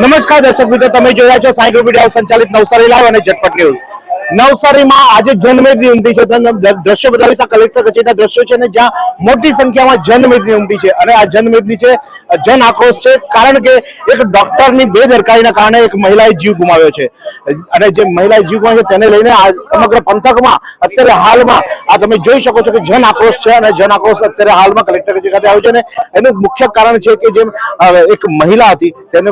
નમસ્કાર દર્શક મિત્રો તમે જોયા છો ગ્રુપ મીડિયા સંચાલિત નવસારી લાવ અને ઝટપટ ન્યૂઝ. નવસારીમાં આજે જનમેદની ઉમટી છે. દ્રશ્ય બતાવીશ. આ કલેક્ટર કચેરીના દ્રશ્યો છે અને જ્યાં મોટી સંખ્યામાં જનમેદની ઉમટી છે. અને આ જનમેદની છે, જન આક્રોશ છે. કારણ કે એક ડોક્ટરની બેદરકારીના કારણે એક મહિલાએ જીવ ગુમાવ્યો છે. અને જે મહિલાએ જીવ ગુમાવ્યો છે, તેને લઈને આ સમગ્ર પંથકમાં અત્યારે હાલમાં આ તમે જોઈ શકો છો કે જન આક્રોશ છે અને જન આક્રોશ અત્યારે હાલમાં કલેક્ટર કચેરી ખાતે આવ્યો છે. અને એનું મુખ્ય કારણ છે કે જેમ એક મહિલા હતી, તેને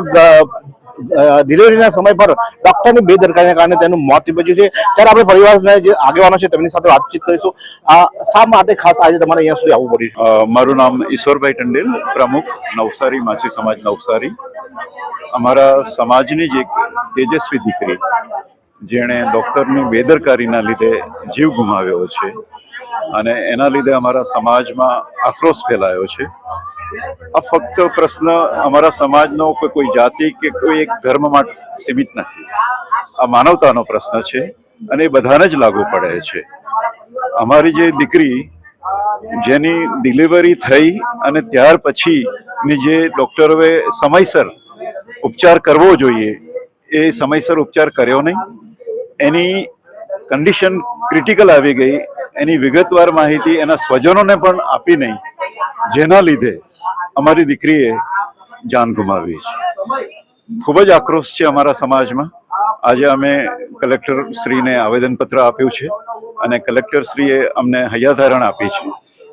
ડિલિવરીના સમય પર ડોક્ટરની બેદરકારીના કારણે તેનું મોત નીપજ્યું છે. ત્યારે આપણે પરિવારના જે આગેવાનો છે તેમની સાથે વાતચીત કરીશું. શા માટે ખાસ આજે તમારે અહીંયા સુધી આવવું પડ્યું મારું નામ ઈશ્વરભાઈ ટંડેલ, પ્રમુખ નવસારી, માછી સમાજ નવસારી. અમારા સમાજની જ એક તેજસ્વી દીકરી, જેણે ડૉક્ટરની બેદરકારીના લીધે જીવ ગુમાવ્યો છે. અને એના લીધે અમારા સમાજમાં આક્રોશ ફેલાયો છે. આ ફક્ત પ્રશ્ન અમારા સમાજનો કે કોઈ જાતિ કે કોઈ એક ધર્મ માટે સીમિત નથી. આ માનવતાનો પ્રશ્ન છે અને એ બધાને જ લાગુ પડે છે. અમારી જે દીકરી જેની ડિલિવરી થઈ અને ત્યાર પછીની જે ડોક્ટરોએ સમયસર ઉપચાર કરવો જોઈએ, એ સમયસર ઉપચાર કર્યો નહીં. એની કન્ડિશન ક્રિટિકલ આવી ગઈ એની વિગતવાર માહિતી એના સ્વજનોને પણ આપી નહીં જેના લીધે અમારી દીકરીએ જાન ગુમાવી છે. ખૂબ જ આક્રોશ છે અમારા સમાજમાં. આજે અમે કલેક્ટર શ્રીને આવેદનપત્ર આપ્યું છે અને કલેક્ટર શ્રીએ અમને હૈયાધારણ આપી છે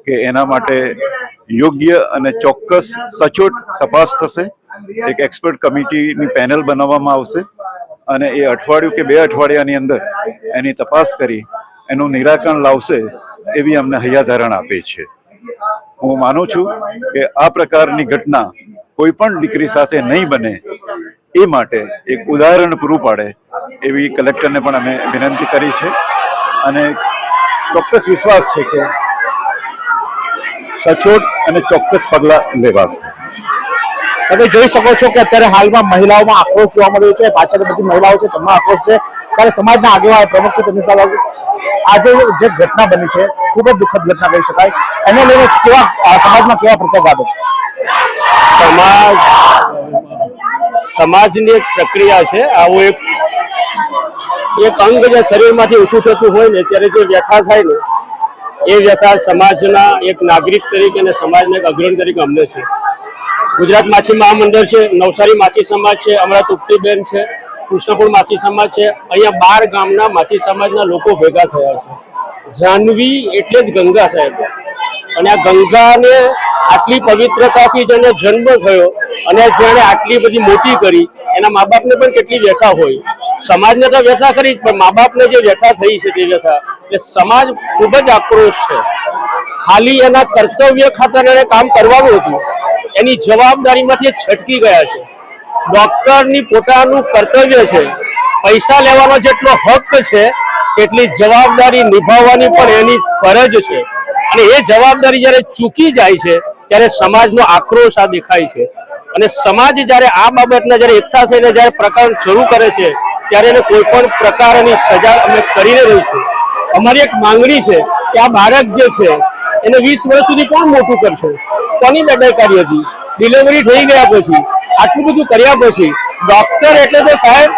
કે એના માટે યોગ્ય અને ચોક્કસ સચોટ તપાસ થશે. એક એક્સપર્ટ કમિટીની પેનલ બનાવવામાં આવશે અને એ અઠવાડિયું કે બે અઠવાડિયાની અંદર એની તપાસ કરી એનું નિરાકરણ લાવશે એવી અમને હૈયાધારણ આપે છે. હું માનું છું કે આ પ્રકારની ઘટના કોઈ પણ દીકરી સાથે નહીં બને એ માટે એક ઉદાહરણ પૂરું પાડે એવી કલેક્ટરને પણ અમે વિનંતી કરી છે. અને ચોક્કસ વિશ્વાસ છે કે સચોટ અને ચોક્કસ પગલાં લેવાશે. તમે જોઈ શકો છો કે અત્યારે હાલમાં મહિલાઓમાં આક્રોશ જોવા મળ્યો છે પાછળ બધી મહિલાઓ છે તેમાં આક્રોશ છે. ત્યારે સમાજના આગેવાન પ્રમુખ છે, તેમની સાથે આજે જે ઘટના બની છે, ખૂબ જ દુઃખદ ઘટના કહી શકાય. એને લઈને કેવા સમાજમાં કેવા પ્રત્યાઘાતો સમાજ, સમાજની એક પ્રક્રિયા છે. આવું એક એક અંગ જે શરીરમાંથી ઓછું થતું હોય ને, ત્યારે જે વ્યથા થાય ને એ વ્યથા સમાજના એક નાગરિક તરીકે અને સમાજના એક અગ્રણી તરીકે અમને છે. ગુજરાત માછી મહામંડળ છે નવસારી માછી સમાજ છે અમારા તુપ્તીબેન છે કૃષ્ણપુર માછી સમાજ છે અહીંયા બાર ગામના માછી સમાજના લોકો ભેગા થયા છે. જાહ્નવી એટલે જ ગંગા સાહેબ. અને આ ગંગાને આટલી પવિત્રતાથી જેને જન્મ થયો અને જેણે આટલી બધી મોટી કરી એના મા બાપને પણ કેટલી વ્યથા હોય. સમાજને તો વ્યથા કરી જ, પણ મા બાપને જે વ્યથા થઈ છે તે વ્યથા એટલે સમાજ ખૂબ જ આક્રોશ છે. ખાલી એના કર્તવ્ય ખાતર એને કામ કરવાનું હતું. એની જવાબદારીમાંથી છટકી ગયા છે. ડોક્ટરની પોતાનું કર્તવ્ય છે. પૈસા લેવાનો જેટલો હક છે, એટલી જવાબદારી નિભાવવાની પણ એની ફરજ છે. અને એ જવાબદારી જ્યારે ચૂકી જાય છે, ત્યારે સમાજનો આક્રોશ આ દેખાય છે. અને સમાજ જ્યારે આ બાબતને જ્યારે એકઠા થઈને જ્યારે પ્રકરણ શરૂ કરે છે, ત્યારે એને કોઈ પણ પ્રકારની સજા અમે કરીને રહીશું અમારી એક માંગણી છે કે આ બાળક જે છે, એને વીસ વર્ષ સુધી કોણ મોટું કરશે? કોની બેદરકારી હતી? ડિલિવરી થઈ ગયા પછી, આટલું બધું કર્યા પછી ડોક્ટર એટલે તો સાહેબ,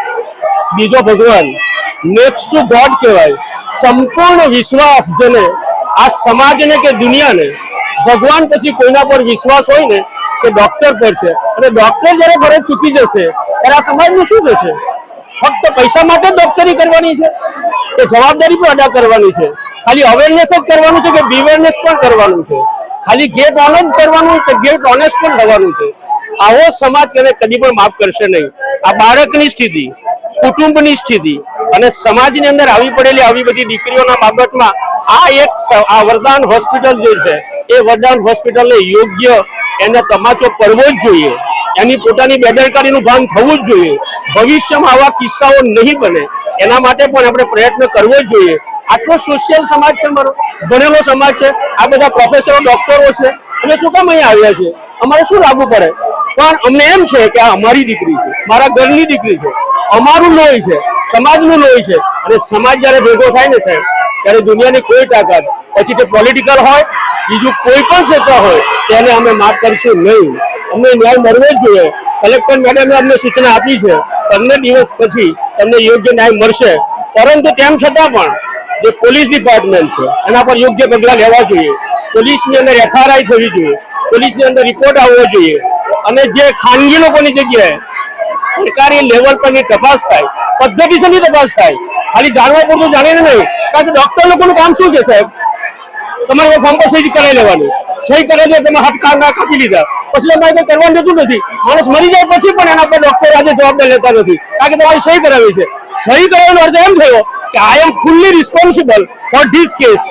બીજો ભગવાન નેક્સ્ટ ટુ ગોડ કહેવાય. સંપૂર્ણ વિશ્વાસ જેને, આ સમાજને કે દુનિયાને, ભગવાન પછી કોઈના પર વિશ્વાસ હોય ને કે ડોક્ટર પર છે. અને ડોક્ટર જ્યારે ફરજ ચૂકી જશે, ત્યારે આ સમાજનું શું થશે? ફક્ત પૈસા માટે ડોક્ટરી કરવાની છે? કે જવાબદારી પણ અદા કરવાની છે. ખાલી અવેરનેસ જ કરવાનું છે કે બીવેરનેસ પણ કરવાનું છે. ખાલી ગેટ ઓન જ કરવાનું કે ગેટ ઓનેસ્ટ પણ થવાનું છે. આવો સમાજ કદી પણ માફ કરશે નહીં. આ બાળકની સ્થિતિ, કુટુંબની સ્થિતિ અને સમાજની અંદર આવી પડેલી આવી બધી દીકરીઓના બાબતમાં આ એક આ વરદાન હોસ્પિટલ જે છે, એ વરદાન હોસ્પિટલને યોગ્ય એને તમાચો કરવો જ જોઈએ. એની પોતાની બેદરકારીનું ભાન થવું જ જોઈએ. ભવિષ્યમાં આવા કિસ્સાઓ નહીં બને. એના માટે પણ આપણે પ્રયત્ન કરવો જ જોઈએ. આટલો સોશિયલ સમાજ છે મારો ભણેલો સમાજ છે. આ બધા પ્રોફેસરો ડોક્ટરો છે. અમે શું કામ અહીંયા આવ્યા છે અમારે શું લાગુ પડે? પણ અમને એમ છે કે આ અમારી દીકરી છે, મારા ઘરની દીકરી છે, અમારું લોહી છે, સમાજનું લોહી છે. અને સમાજ જ્યારે ભેગો થાય ને સાહેબ, ત્યારે દુનિયાની કોઈ તાકાત, પછી તે પોલિટિકલ હોય, બીજું કોઈ પણ ક્ષેત્ર હોય, તેને અમે માફ કરશું નહીં. અમને ન્યાય મળવો જ જોઈએ. કલેક્ટર મેડમે અમને સૂચના આપી છે પંદર દિવસ પછી તમને યોગ્ય ન્યાય મળશે. પરંતુ તેમ છતાં પણ, જે પોલીસ ડિપાર્ટમેન્ટ છે, એના પર યોગ્ય પગલાં લેવા જોઈએ. પોલીસની અંદર એફઆરઆઈ થવી જોઈએ. પોલીસની અંદર રિપોર્ટ આવવો જોઈએ. અને જે ખાનગી લોકોની જગ્યાએ સરકારી લેવલ પરની તપાસ થાય, પદ્ધતિસરની તપાસ થાય, ખાલી જાણવા પૂરતું જાણીને નહીં. કારણ કે ડોક્ટર લોકોનું કામ શું છે સાહેબ? તમારે ફોર્મ પર સહી કરાવી લેવાની. સહી કરે છે તમે હાથ ના કાપી લીધા. પછી તમારે કંઈ કરવાનું જતું નથી. માણસ મરી જાય પછી પણ એના પર ડોક્ટર આજે જવાબદાર લેતા નથી. કારણ કે તમારી સહી કરાવી છે. સહી કરાવવાનો અર્થ એમ થયો કે I am fully responsible for this case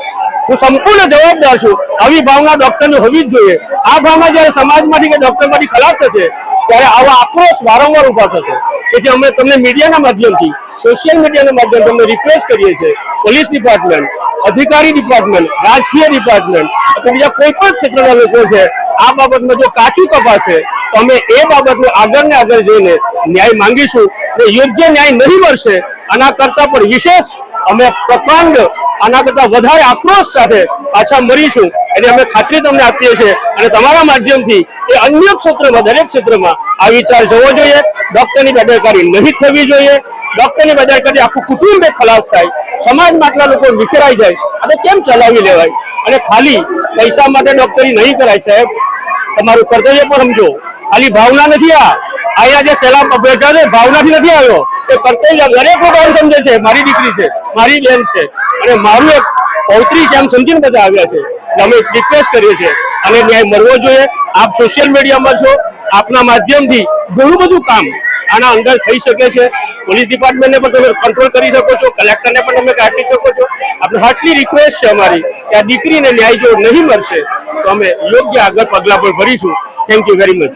હું સંપૂર્ણ જવાબદાર છું. આવી ભાવના ડોક્ટરને હોવી જ જોઈએ. આ ભાવના જ્યારે સમાજમાંથી કે ડોક્ટરમાંથી ખલાસ થશે, ત્યારે આવા આક્રોશ વારંવાર ઊભા થશે. તેથી અમે તમને મીડિયાના માધ્યમથી સોશિયલ મીડિયાના માધ્યમથી અમે રિક્વેસ્ટ કરીએ છીએ પોલીસ ડિપાર્ટમેન્ટ અધિકારી ડિપાર્ટમેન્ટ રાજકીય ડિપાર્ટમેન્ટ અથવા બીજા કોઈ પણ ક્ષેત્રના લોકો છે, આ બાબતમાં જો કાચું કપાશે, તો અમે એ બાબતનું આગળ ને આગળ જઈને ન્યાય માંગીશું. ને યોગ્ય ન્યાય નહીં મળશે, આના કરતા પણ વિશેષ અમે પ્રકાંડ આના કરતા વધારે આક્રોશ સાથે પાછા મળીશું. એની અમે ખાતરી તમને આપીએ છીએ અને તમારા માધ્યમથી એ અન્ય ક્ષેત્રમાં, દરેક ક્ષેત્રમાં આ વિચાર જવો જોઈએ. ડોક્ટરની બેદરકારી નહીં થવી જોઈએ. ડોક્ટરની બેદરકારી આખું કુટુંબ ખલાસ થાય. સમાજમાં આટલા લોકો વિખેરાઈ જાય. અને કેમ ચલાવી લેવાય? અને ખાલી પૈસા માટે ડોક્ટરી નહીં કરાય સાહેબ. તમારું કર્તવ્ય પણ સમજો. ખાલી ભાવના નથી આ. અહીંયા જે સેલાબ બેઠા છે, ભાવનાથી નથી આવ્યો. એ કર્તવ્ય દરેક લોકો સમજે છે. મારી દીકરી છે, મારી બેન છે. અને મારું એક પૌત્રી છે એમ સમજીને બધા આવ્યા છે. અમે રિક્વેસ્ટ કરીએ છીએ. અને ન્યાય મળવો જોઈએ. આપ સોશિયલ મીડિયામાં છો. આપના માધ્યમથી ઘણું બધું કામ આના અંદર થઈ શકે છે. પોલીસ ડિપાર્ટમેન્ટને પણ તમે કંટ્રોલ કરી શકો છો. કલેક્ટરને પણ તમે કાઢી શકો છો. આપણે હાટલી રિક્વેસ્ટ છે અમારી કે આ દીકરીને ન્યાય જો નહીં મળશે, તો અમે યોગ્ય આગળ પગલાં પણ ભરીશું. થેન્ક યુ વેરી મચ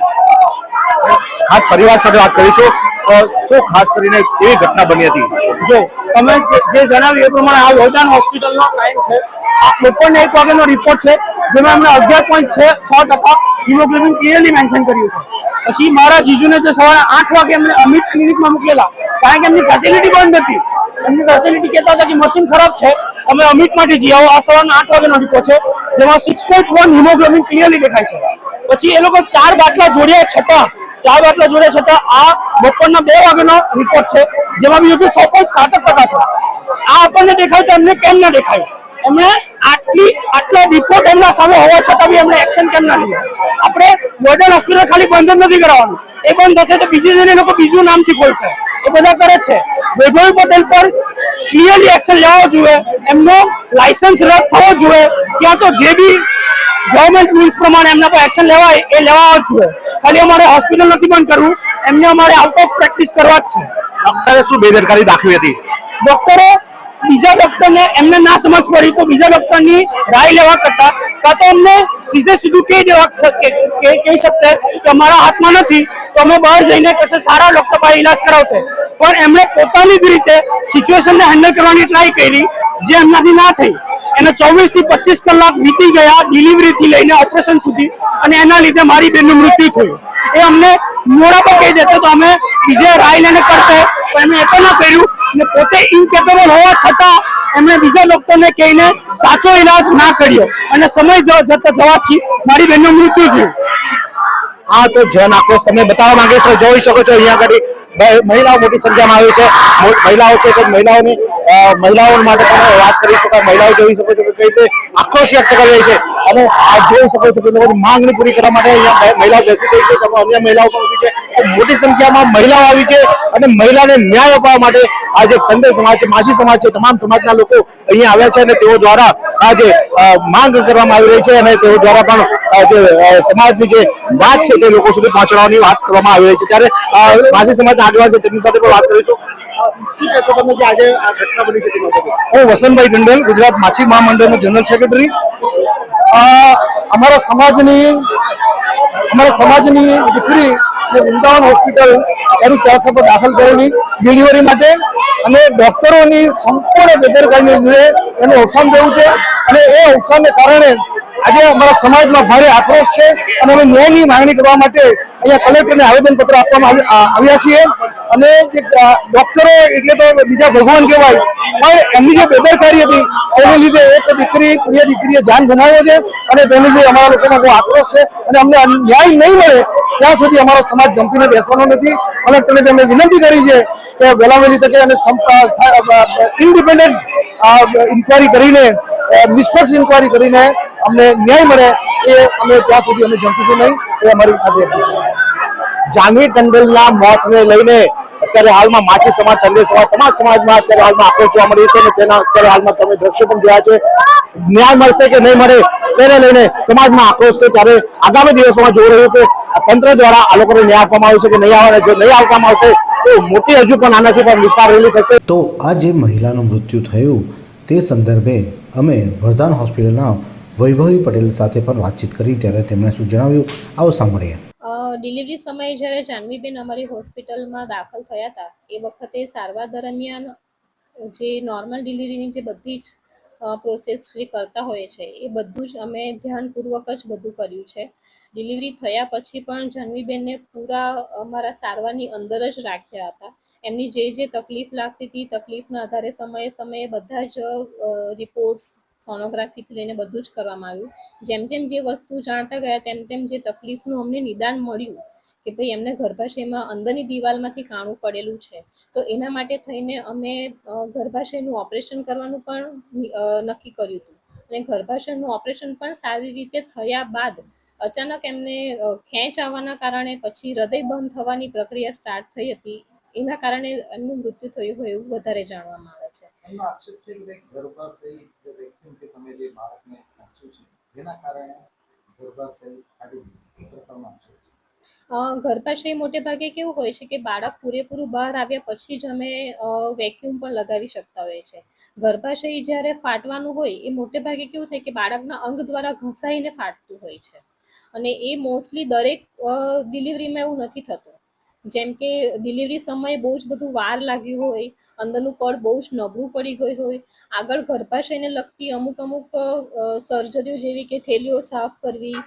ખાસ પરિવાર સાથે વાત કરીશું. શું ખાસ કરીને કેવી ઘટના બની હતી? જો, તમે જે- જણાવ્યું એ પ્રમાણે આ વોર્ડન હોસ્પિટલનો ક્રાઇમ છે. આ એક વાગ્યાનો રિપોર્ટ છે, જેમાં એમણે અગિયાર પોઈન્ટ છ ટકા હિમોગ્લોબિન ક્લિયરલી મેન્શન કર્યું છે. પછી મારા જીજુને જે સવારે આઠ વાગે એમને અમિત ક્લિનિકમાં મોકલેલા કારણ કે એમની ફેસિલિટી બંધ હતી. એમની ફેસિલિટી કહેતા હતા કે મશીન ખરાબ છે, અમે અમિત માટે જઈ આવો. આ સવારના આઠ વાગ્યાનો રિપોર્ટ છે, જેમાં six point one haemoglobin clearly દેખાય છે. પછી એ લોકો ચાર બાટલા જોડ્યા છતાં ચાર બાટલા જોડ્યા છતાં આ બપોરના બે વાગ્યાનો રિપોર્ટ છે જેમાં બી હજુ છ પોઈન્ટ સાત ટકા છે આ આપણને દેખાય તો એમને કેમ ના દેખાય એમણે આટલી આટલા રિપોર્ટ એમના સામે હોવા છતાં બી એમણે એક્શન કેમ ના લીધું આપણે મોડર્ન હોસ્પિટલ ખાલી બંધ જ નથી કરવાનું એ બંધ થશે તો બીજી જઈને લોકો બીજું નામથી ખોલશે એ બધા કરે જ છે વૈભવ પટેલ પર ક્લિયરલી એક્શન લેવો જોઈએ એમનો લાયસન્સ રદ થવો જોઈએ ક્યાં તો જે બી ગવર્મેન્ટ રૂલ્સ પ્રમાણે એમના પર એક્શન લેવાય એ લેવા જ જોઈએ ખાલી અમારે હોસ્પિટલ નથી બંધ કરવું. એમને અમારે આઉટ ઓફ પ્રેક્ટિસ કરવા જ છે. ડોક્ટરે શું બેદરકારી દાખવી હતી? ડોક્ટરે બીજા ડોક્ટરને એમને ના સમજ પડી તો બીજા ડોક્ટરની રાય લેવા કરતા. કાં તો અમને સીધે સીધું કહી દેવા કહી શકતા કે અમારા હાથમાં નથી તો અમે બહાર જઈને કશે સારા ડોક્ટર પાસે ઇલાજ કરાવતે. પણ એમણે પોતાની જ રીતે સિચ્યુએશનને હેન્ડલ કરવાની ટ્રાય કરી જે એમનાથી ના થઈ. એને ચોવીસથી પચીસ કલાક વીતી ગયા ડિલિવરી થી લઈને ઓપરેશન સુધી અને એના લીધે મારી બેનનું મૃત્યુ થયું. એ અમને મોડા પર કહી દેતો તો અમે બીજે રાય લઈને કરતે. પણ એ તો ના કર્યું ને પોતે ઇનકેપેબલ હોવા છતાં એમણે બીજા લોકોને કહીને સાચો ઈલાજ ના કર્યો અને સમય જતા જવાથી મારી બેનનું મૃત્યુ થયું. હા, તો જન આક્રોશ તમે બતાવવા માંગે છો, જોઈ શકો છો અહીંયા આગળ મહિલાઓ મોટી સંખ્યામાં આવી છે. મહિલાઓ છે તો મહિલાઓની મહિલાઓ માટે તમે વાત કરી શકો, મહિલાઓ જોઈ શકો છો કે કઈ રીતે આક્રોશ વ્યક્ત કરી રહી છે. અને આ જોઈ શકો છો કે લોકોની માંગણી પૂરી કરવા માટે અહીંયા મહિલાઓ બેસી ગઈ છે. તમે અન્ય મહિલાઓ પણ ઊભી છે. મોટી સંખ્યામાં મહિલાઓ આવી છે અને મહિલાને ન્યાય અપાવવા માટે આજે પંદર સમાજ છે માસી સમાજ છે, તમામ સમાજના લોકો અહીંયા આવ્યા છે અને તેઓ દ્વારા આજે માંગ કરવામાં આવી રહી છે અને તેઓ દ્વારા પણ જે સમાજની જે વાત છે તે લોકો સુધી પહોંચાડવાની વાત કરવામાં આવી રહી છે. ત્યારે માસી સમાજના આગેવાન છે, તેમની સાથે પણ વાત કરીશું. વસંતભાઈ ટંડેલ ગુજરાત માછી મહામંડળનો જનરલ સેક્રેટરી. અમારા સમાજની અમારા સમાજની દીકરી જે વૃંદાવન હોસ્પિટલ, એનું ચાર સભા દાખલ કરેલી ડિલિવરી માટે અને ડોક્ટરોની સંપૂર્ણ બેદરકારીને લીધે એનું અવસાન થયું છે. અને એ અવસાનને કારણે આજે અમારા સમાજમાં ભારે આક્રોશ છે અને અમે ન્યાયની માંગણી કરવા માટે અહીંયા કલેક્ટરને આવેદનપત્ર આપવામાં આવી- આવ્યા છીએ. અને જે ડોક્ટરો એટલે તો બીજા ભગવાન કહેવાય, પણ એમની જે બેદરકારી હતી તેને લીધે એક દીકરી, પ્રિય દીકરીએ જાન ગુમાવ્યો છે અને તેને લીધે અમારા લોકોમાં બહુ આક્રોશ છે અને અમને ન્યાય નહીં મળે ત્યાં સુધી અમારો સમાજ જંપીને બેસવાનો નથી. કલેક્ટરને અમે વિનંતી કરી છે કે વહેલી તકે અને ઇન્ડિપેન્ડન્ટ ઇન્કવાયરી કરીને નિષ્પક્ષ ઇન્કવાયરી કરીને અમને ન્યાય મળે એ અમે ત્યાં સુધી અમે જંપીશું નહીં, એ અમારી ખાતરી જાનવી ટંડેલના મોતને લઈને અત્યારે હાલમાં માછી સમાજ, ટંડેલ સમાજ, તમામ સમાજમાં અત્યારે હાલમાં આક્રોશ જોવા મળી છે અને તેના અત્યારે હાલમાં તમે દ્રશ્યો પણ જોયા છે. ન્યાય મળશે કે નહીં મળે તેને લઈને સમાજમાં આક્રોશ છે ત્યારે આગામી દિવસોમાં જોઈ રહ્યું કે તંત્ર દ્વારા આ લોકોને ન્યાય આપવામાં આવશે કે નહીં આવે જો નહીં આપવામાં આવશે તો મોટી હજુ પણ આનાથી પણ વિસ્તાર રેલી થશે. તો આ જે મહિલાનું મૃત્યુ થયું તે સંદર્ભે અમે વરદાન હોસ્પિટલના વૈભવી પટેલ સાથે પણ વાતચીત કરી ત્યારે તેમણે શું જણાવ્યું? આવો સાંભળીએ. ડિલિવરી સમયે જ્યારે જાનવીબેન અમારી હોસ્પિટલમાં દાખલ થયા હતા એ વખતે સારવાર દરમિયાન જે નોર્મલ ડિલિવરીની જે બધી જ પ્રોસેસ જે કરતા હોય છે એ બધું જ અમે ધ્યાનપૂર્વક જ બધું કર્યું છે. ડિલિવરી થયા પછી પણ જન્મીબેનને પૂરા અમારા સારવારની અંદર જ રાખ્યા હતા. એમની જે જે તકલીફ લાગતી હતી તકલીફના આધારે સમયે સમયે બધા જ રિપોર્ટ્સ સોનોગ્રાફીથી લઈને બધું જ કરવામાં આવ્યું. જેમ જેમ જે વસ્તુ જાણતા ગયા, તેમ તેમ જે તકલીફનું અમને નિદાન મળ્યું કે ભાઈ એમને ગર્ભાશયમાં અંદરની દિવાલમાંથી કાણું પડેલું છે. તો એના માટે થઈને અમે ગર્ભાશયનું ઓપરેશન કરવાનું પણ નક્કી કર્યું હતું. અને ગર્ભાશયનું ઓપરેશન પણ સારી રીતે થયા બાદ અચાનક એમને ખેંચ આવવાના કારણે પછી હૃદય બંધ થવાની પ્રક્રિયા સ્ટાર્ટ થઈ હતી. એના કારણે એમનું મૃત્યુ થયું હોય એવું વધારે જાણવામાં આવે છે. એમનો આક્ષેપ છે કે ગર્ભાશય જે તમે જે બાળકને નાખ્યું છે જેના કારણે ગર્ભાશય ફાટી ગયું આક્ષેપ છે? ગર્ભાશય મોટે ભાગે કેવું હોય છે કે બાળક પૂરેપૂરું બહાર આવ્યા પછી જ અમે વેક્યુમ પણ લગાવી શકતા હોઈએ છે. ગર્ભાશય જ્યારે ફાટવાનું હોય એ મોટે ભાગે કેવું થાય કે બાળકના અંગ દ્વારા ઘસાઈને ફાટતું હોય છે. અને એ મોસ્ટલી દરેક ડિલિવરીમાં એવું નથી થતું. જેમ કે ડિલિવરી સમયે બહુ જ બધું વાર લાગ્યું હોય, અંદરનું પડ બહુ જ નબળું પડી ગયું હોય, આગળ ગર્ભાશયને લગતી અમુક અમુક સર્જરીઓ જેવી કે થેલીઓ સાફ કરવી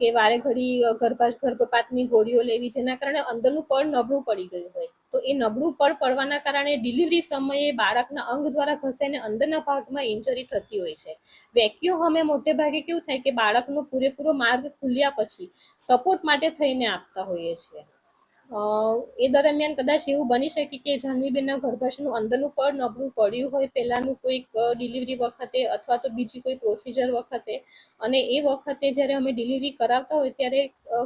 કે વારે ઘડી ગર્ભા ગર્ભપાતની ગોળીઓ લેવી, જેના કારણે અંદરનું પડ નબળું પડી ગયું હોય. તો એ નબળું પડ પડવાના કારણે ડિલિવરી સમયે બાળકના અંગ દ્વારા ઘસાઈને અંદરના ભાગમાં ઇન્જરી થતી હોય છે. વેક્યુમ અમે મોટે ભાગે કેવું થાય કે બાળકનો પૂરેપૂરો માર્ગ ખુલ્યા પછી સપોર્ટ માટે થઈને આપતા હોઈએ છીએ. એ દરમિયાન કદાચ એવું બની શકે કે જાહ્નવીબેનના ગર્ભાશયનું અંદરનું પડ નબળું પડ્યું હોય પહેલાંનું કોઈક ડિલિવરી વખતે અથવા તો બીજી કોઈ પ્રોસિજર વખતે. અને એ વખતે જ્યારે અમે ડિલિવરી કરાવતા હોય ત્યારે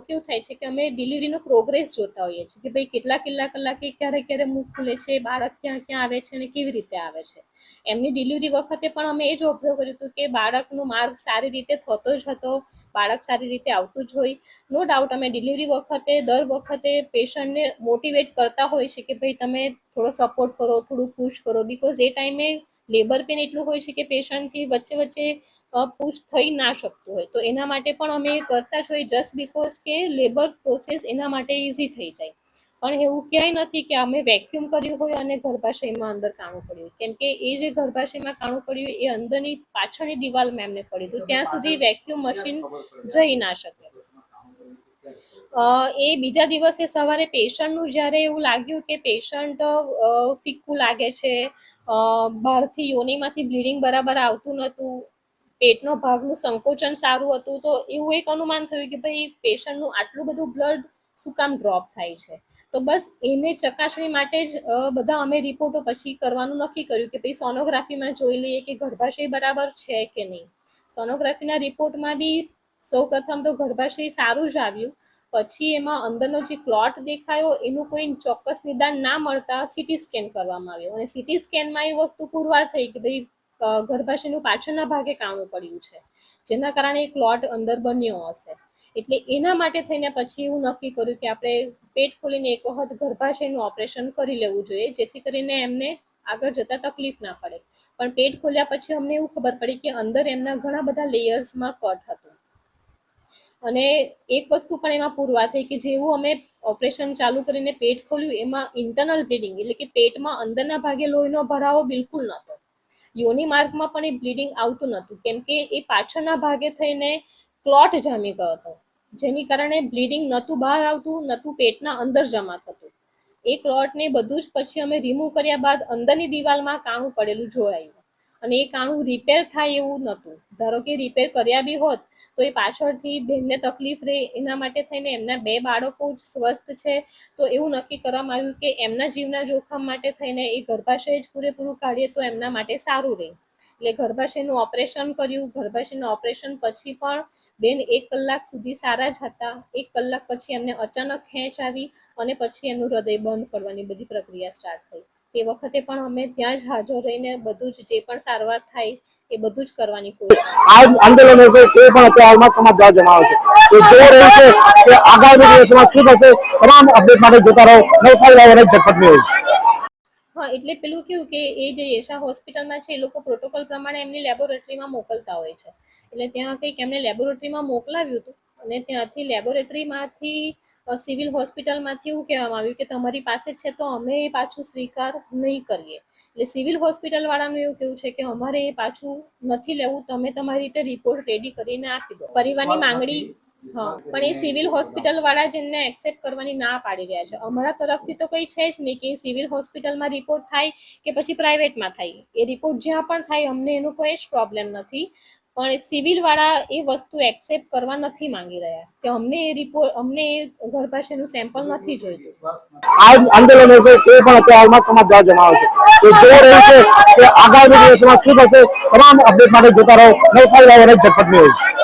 કેવું થાય છે કે અમે ડિલિવરીનો પ્રોગ્રેસ જોતા હોઈએ છીએ કે ભાઈ કેટલા કેટલા કલાકે ક્યારે ક્યારે મુખ ખુલે છે, બાળક ક્યાં ક્યાં આવે છે અને કેવી રીતે આવે છે. એમની ડિલિવરી વખતે પણ અમે એ જ ઓબ્ઝર્વ કર્યું હતું કે બાળકનો માર્ગ સારી રીતે થતો જ હતો, બાળક સારી રીતે આવતું જ હોય. નો ડાઉટ અમે ડિલિવરી વખતે, દર વખતે પેશન્ટને મોટિવેટ કરતા હોય છે કે ભાઈ તમે થોડો સપોર્ટ કરો, થોડું પુશ કરો બિકોઝ એ ટાઈમે લેબર પેન એટલું હોય છે કે પેશન્ટથી વચ્ચે વચ્ચે પુશ થઈ ના શકતું હોય. તો એના માટે પણ અમે કરતા જ હોય જસ્ટ બિકોઝ કે લેબર પ્રોસેસ એના માટે ઇઝી થઈ જાય. પણ એવું ક્યાંય નથી કે અમે વેક્યુમ કર્યું હોય અને ગર્ભાશયમાં અંદર કાણું પડ્યું કેમ કે એ જે ગર્ભાશયમાં કાણું પડ્યું એ અંદરની પાછળની દિવાલ એમને પડ્યું હતું. ત્યાં સુધી વેક્યુમ મશીન જઈ ના શકે. એ બીજા દિવસે સવારે પેશન્ટનું જ્યારે એવું લાગ્યું કે પેશન્ટ ફિક્કું લાગે છે બહારથી યોનીમાંથી બ્લીડિંગ બરાબર આવતું નહોતું, પેટનો ભાગનું સંકોચન સારું હતું, તો એવું એક અનુમાન થયું કે ભાઈ પેશન્ટનું આટલું બધું બ્લડ શું કામ ડ્રોપ થાય છે? તો બસ એને ચકાસણી માટે જ બધા અમે રિપોર્ટો પછી કરવાનું નક્કી કર્યું કે ભાઈ સોનોગ્રાફીમાં જોઈ લઈએ કે ગર્ભાશય બરાબર છે કે નહીં. સોનોગ્રાફીના રિપોર્ટમાં બી સૌ પ્રથમ તો ગર્ભાશય સારું જ આવ્યું. પછી એમાં અંદરનો જે ક્લોટ દેખાયો, એનું કોઈ ચોક્કસ નિદાન ના મળતા સીટી સ્કેન કરવામાં આવ્યું. અને સિટી સ્કેનમાં એ વસ્તુ પુરવાર થઈ કે ભાઈ ગર્ભાશયનું પાછળના ભાગે કાણું પડ્યું છે. જેના કારણે એ ક્લોટ અંદર બન્યો હશે. એટલે એના માટે થઈને પછી એવું નક્કી કર્યું કે આપણે પેટ ખોલીને એક વખત ગર્ભાશયનું ઓપરેશન કરી લેવું જોઈએ, જેથી કરીને એમને આગળ જતા તકલીફ ના પડે. પણ પેટ ખોલ્યા પછી અમને એવું ખબર પડી કે અંદર એમના ઘણા બધા લેયર્સમાં કટ હતું. અને એક વસ્તુ પણ એમાં પૂરવા થઈ કે જેવું અમે ઓપરેશન ચાલુ કરીને પેટ ખોલ્યું, એમાં ઇન્ટરનલ બ્લીડિંગ એટલે કે પેટમાં અંદરના ભાગે લોહીનો ભરાવો બિલકુલ નહોતો. યોની માર્ગમાં પણ એ બ્લીડિંગ આવતું નહોતું, કેમ કે એ પાછળના ભાગે થઈને ક્લોટ જામી ગયો હતો. જેની કારણે બ્લીડિંગ નહોતું બહાર આવતું, નહોતું પેટના અંદર જમા થતું. એ ક્લોટને બધું જ પછી અમે રિમૂવ કર્યા બાદ અંદરની દિવાલમાં કાણું પડેલું જોવાયું અને એ કાણું રિપેર થાય એવું નહોતું. ધારો કે રિપેર કર્યા બી હોત, તો એ પાછળથી બહેનને તકલીફ રહે, એના માટે થઈને એમના બે બાળકો જ સ્વસ્થ છે. તો એવું નક્કી કરવામાં આવ્યું કે એમના જીવના જોખમ માટે થઈને એ ગર્ભાશય જ પૂરેપૂરું કાઢીએ તો એમના માટે સારું રહે. એટલે ગર્ભાશયનું ઓપરેશન કર્યું ગર્ભાશયનું ઓપરેશન પછી પણ બેન એક કલાક સુધી સારા જ હતા. એક કલાક પછી એમને અચાનક ખેંચ આવી અને પછી એમનું હૃદય બંધ કરવાની બધી પ્રક્રિયા સ્ટાર્ટ થઈ. તે વખતે પણ અમે ત્યાં જ હાજર રહીને બધું જ જે પણ સારવાર થાય એ બધું જ કરવાની કોશિશ આંદોલન હશે તે પણ અત્યારે હાલમાં સમાજ દ્વારા જણાવે છે તો જો રહ્યું છે કે આગામી દિવસમાં શું થશે, તમામ અપડેટ માટે જોતા રહો. નવસારી અને ઝટપટ ન્યૂઝ એટલે પેલું કેવું કે એ જે યશા હોસ્પિટલમાં છે એ લોકો પ્રોટોકોલ પ્રમાણે એમની લેબોરેટરીમાં મોકલતા હોય છે. એટલે ત્યાં કંઈક એમને લેબોરેટરીમાં મોકલાવ્યું હતું અને ત્યાંથી લેબોરેટરીમાંથી સિવિલ હોસ્પિટલમાંથી એવું કહેવામાં આવ્યું કે તમારી પાસે છે તો અમે એ પાછું સ્વીકાર નહીં કરીએ. એટલે સિવિલ હોસ્પિટલ વાળાનું એવું કેવું છે કે અમારે એ પાછું નથી લેવું તમે તમારી રીતે રિપોર્ટ રેડી કરીને આપી દો. પરિવારની માંગણી હા, પણ એ સિવિલ હોસ્પિટલ વાળા જેમને એક્સેપ્ટ કરવાની ના પાડી રહ્યા છે. અમારા તરફથી તો કંઈ છે જ નહીં કે સિવિલ હોસ્પિટલમાં રિપોર્ટ થાય કે પછી પ્રાઇવેટમાં થાય. એ રિપોર્ટ જ્યાં પણ થાય અમને એનો કોઈ જ પ્રોબ્લેમ નથી. પણ સિવિલ વાળા એ વસ્તુ એક્સેપ્ટ કરવા નથી માંગી રહ્યા. કે અમને એ રિપોર્ટ અમને એ ગર્ભાશયનું સેમ્પલ નથી જોઈતું. આ આંદોલન હશે તે પણ અત્યારે હાલમાં સમાજ દ્વારા જમાવે છે. તો જો રહ્યું છે કે આગામી દિવસમાં શું થશે, તમામ અપડેટ માટે જોતા રહો. નવસારી વાવરે ઝટપટ ન્યૂઝ